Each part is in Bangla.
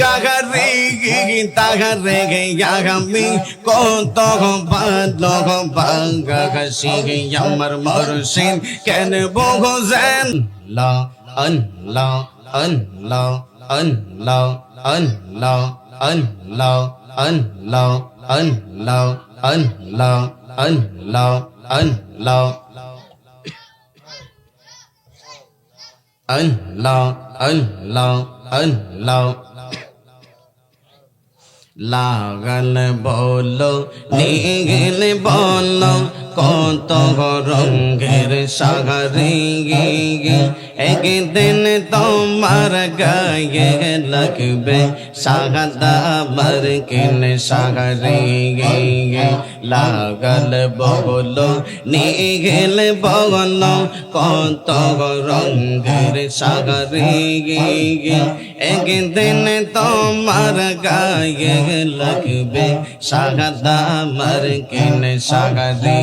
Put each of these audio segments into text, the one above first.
কাহারে তাহারে আমি কত ভালো বাগাসি আমার মরসিন কেন বহুজেন লা আল্লাহ আল্লাহ আল্লাহ আল্লাহ আল্লাহ আল্লাহ আল্লাহ আল্লাহ আল্লাহ আল্লাহ আল্লাহ আল্লাহ আল্লাহ লাগাল বলো নিগেল বলো, কত রঙের সাগরে একদিন তোমার গায়ে লাগবে সাগাদা বার কেন সাগরে লাগাল বলো নিগেল বলো, কত রঙের সাগরে একদিন তোমার গায়ে লাগবে সাগাদা মার কেন সাগরে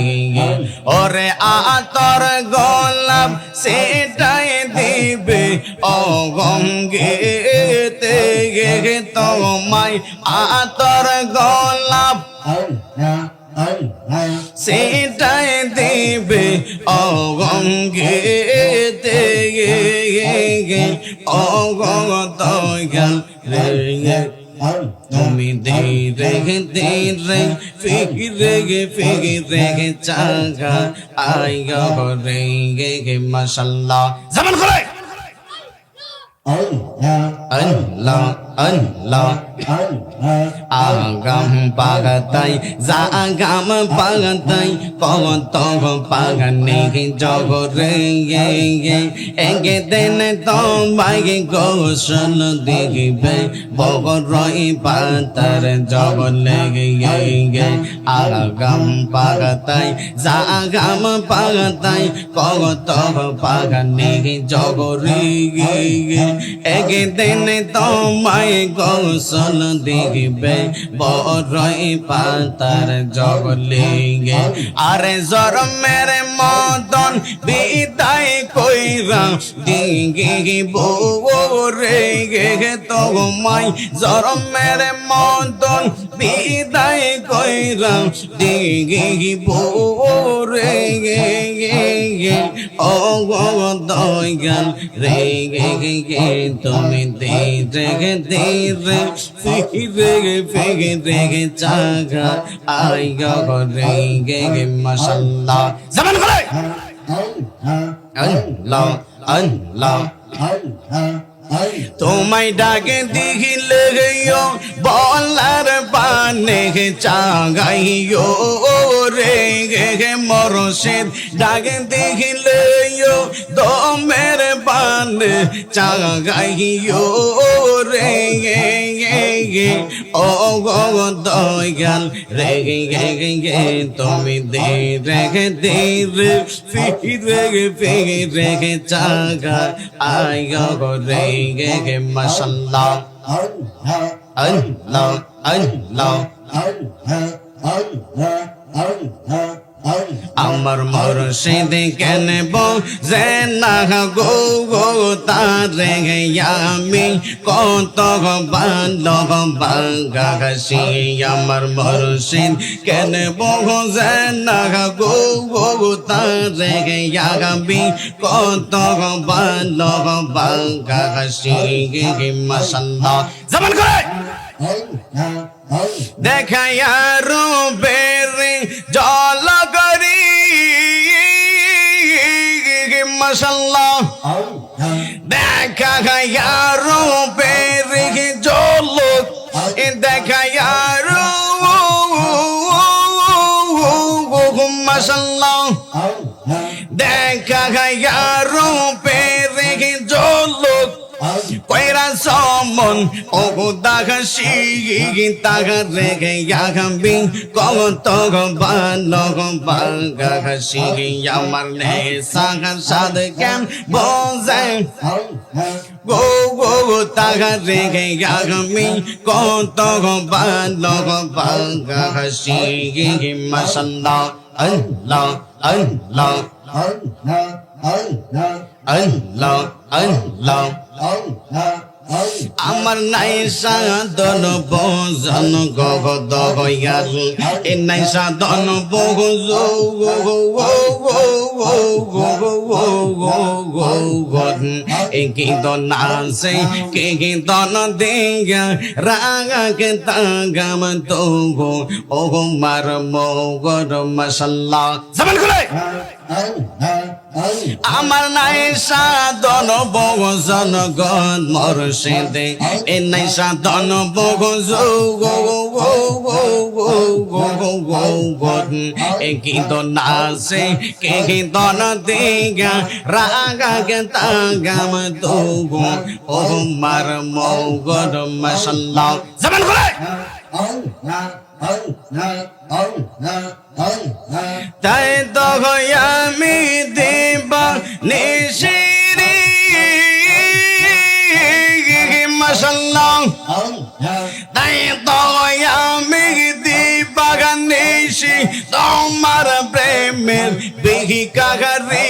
ওরে আতর গোলাপ সেটাই দিবে ও গঙ্গে তে তোমায় আতর গোলাপ সেটাই দিবে ও গঙ্গে ও গঙ্গ রে তুমি ধীরে ধীরে ফিরে গে ফিরে গে চাঙ্গা আই গে গে গে মাশাল্লাহ। জামান করে আল্লাহ। আল্লাহ। Allah agam pagatai zagam pagatai pagotog pagane jogore ge ge enge den to bage goshal degbe bogoroi patar jogole ge ge agam pagatai zagam pagatai pagotog pagane jogore ge ge enge den to bage তোমায় গোসল দেখবে বড়ই পাতার জগলে গে আরে জর মেরে মদন বিদায় কইরা দিগি বোরে গে তোমায়। জর মেরে মদন বিদায় কইরা দিগি বোরে গে গে ও দয়াল রে গে গে তুমি দে রে দে রে ফিরে গে ফিরে গে চাগা আই গো রে গে গে মাশাল্লাহ জামান করে আল্লাহ আল্লাহ তোমায় ডাকে দিঘিল গইও বলার পানে চাগাইও রে গে গে মরশেদ ডাকে দেখিলে দমের পানে চাগাইও রে গে ও দয়াল রে গে গে তুমি দে রেখে দে রে রেগে, ফিরে রেখে চাগা, আই গো রে গে গে মশাল্লাহ আল্লাহ আল্লাহ আল্লাহ আল্লাহ আল্লাহ আমার মরশিদ কেন যে না গো গো তারে আমি কত ভালো বাগাসি আমার মরশিদ কেন যে না গো গো তারে আমি কত ভালো বাগাসি মাসাল্লাহ জামান করে! দেখাইয়া রূপের জল করি। মশাল্লাহ। দেখা কলন অবদাঘাসি তাঘাত রেখে ইয়াঘাবি কলন তগবান লগবান গাঘাসি আমার নে সাঘা সাদ কেম বজে গো গো তাঘাত রেখে ইয়াঘাবি কলন তগবান লগবান গাঘাসি মাসান্না আল্লাহ আল্লাহ আল্লাহ আল্লাহ আল্লাহ আল্লাহ আল্লাহ আমার নাই সাধন ভজন গগ দয়াল এ নাই সাধন ভোজ কীর্তন আছে, কে কীর্তন দেয়া, রাগা কে তাগাম তো গো ও মার মগর মশাল্লা আমার নাই সাধন বহুজন গণ মর সেদে এ নাই সাধন বহু গীতন কে গীতন দিগা, রাগা গে তাগাম দুগু। ও মার মৌগর মশল্লাহ। জবান করে তাই তো আমি দেবা নিশিরি মশাল্লাহ। তাই তো আমি দিবা নিশি। তোমার প্রেমের বিহি কাগারি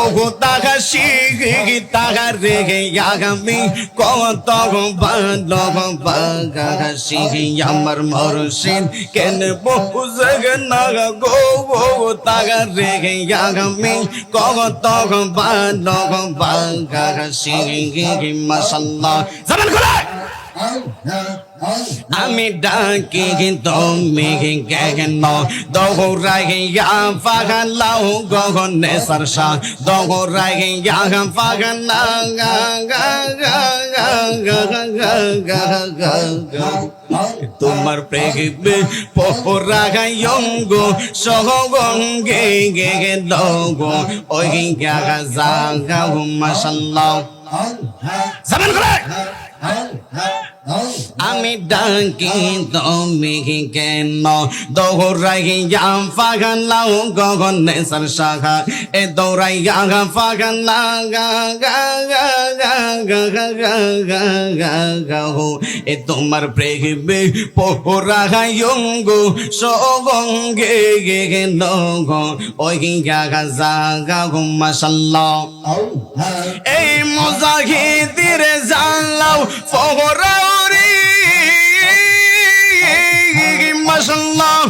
ওগো তাহা শিখি তাহা রেগে আগামী। কত বাগাসি আমার মরসিন কেন বহু জগনা গো গো তাহা রেগে আগামী। কত বাগাসি মশাল্লা জামান খোলা! আমি ডাকি তুমি কেন দোহরাইয়া ফাগলাও গগনে সরসা। দোহরাইয়া ফাগলা তোমার প্রেমে পোহরাগায়ঙ্গ সহগঙ্গে গে গে দগ ওই গা জাগা মাশাল্লাহ। হ্যাঁ, হ্যাঁ, জামান করে! হ্যাঁ, আমি ডাকি তুমি কেন দৌড়াইয়া ফাগালাও গগনে সর শাখা এ দৌড়াইয়া ফাগালা গা গা গা গা গা গা গা গা গা গা হো এ তোমার প্রেমে পোহরাগায়ঙ্গ সগঙ্গে গে গে নগ ওই গা জাগা গো মাসাল্লাহ এই মুজাহিদের জানলাও মাসাল্লাহ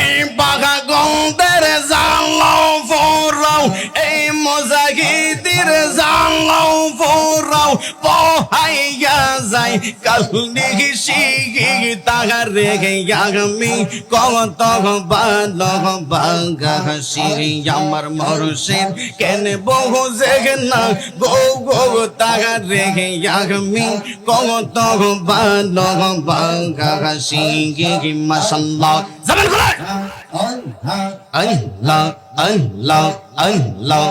এই বাঘা গন্দের জানলাও ফোরাও এই মুজাহিদের জানলাও ফোরাও পহাইয়া যায় কালনি শিগি তাহার রেগে আগামী কত ভালো বাগা শিরি আমার মরশের কেন বহু জেগে না গো গো তাহার রেগে আগামী কত ভালো বাগা শিগি মাসাল্লাহ জবান খুলে! আল্লাহ আল্লাহ আল্লাহ।